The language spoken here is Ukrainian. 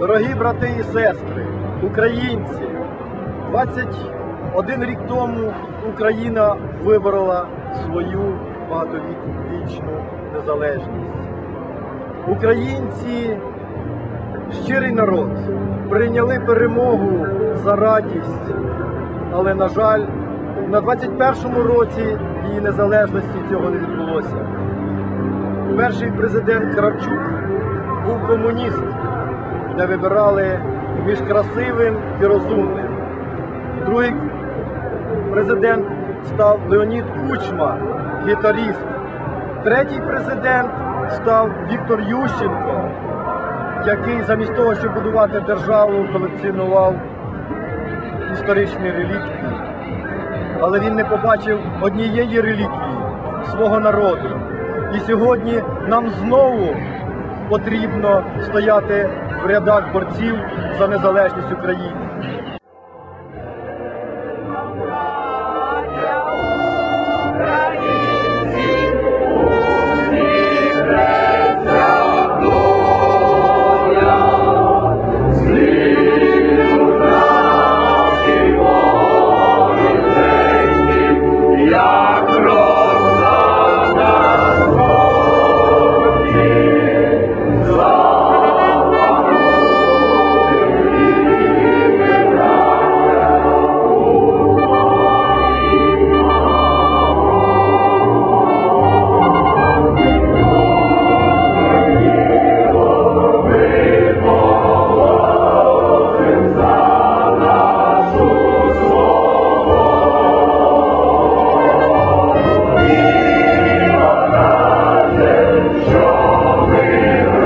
Дорогі брати і сестри, українці, 21 рік тому Україна виборола свою багатовічну незалежність. Українці, щирий народ, прийняли перемогу за радість, але, на жаль, на 21-му році її незалежності цього не відбулося. Перший президент Кравчук був комуніст, де вибирали між красивим і розумним. Другий президент став Леонід Кучма, гітаріст. Третій президент став Віктор Ющенко, який замість того, щоб будувати державу, колекціонував історичні реліквії. Але він не побачив однієї реліквії свого народу. І сьогодні нам знову потрібно стояти в рядах борців за незалежність України. Surely